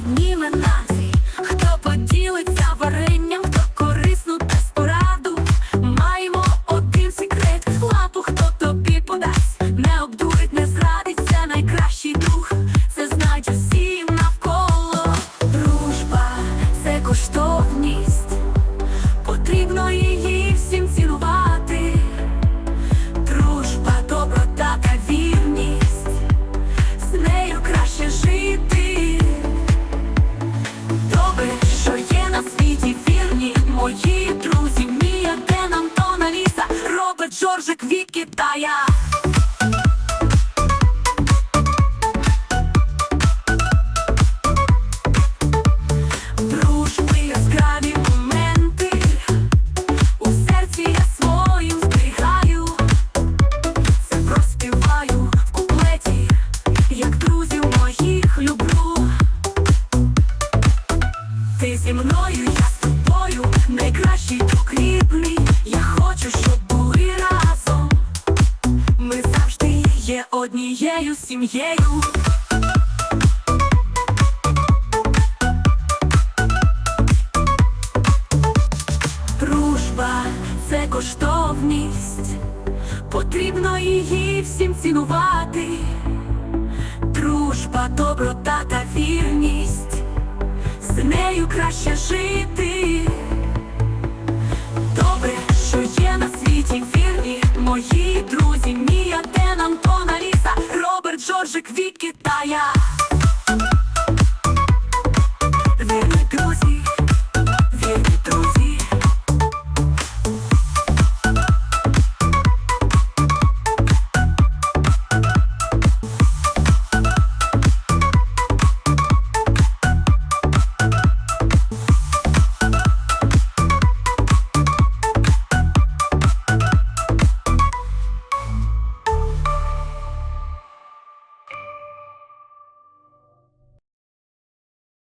підніме нас. Джорджик від Китая. Однією сім'єю. Дружба це коштовність, потрібно її всім цінувати. Дружба, доброта та вірність, з нею краще жити. коржик від Китая.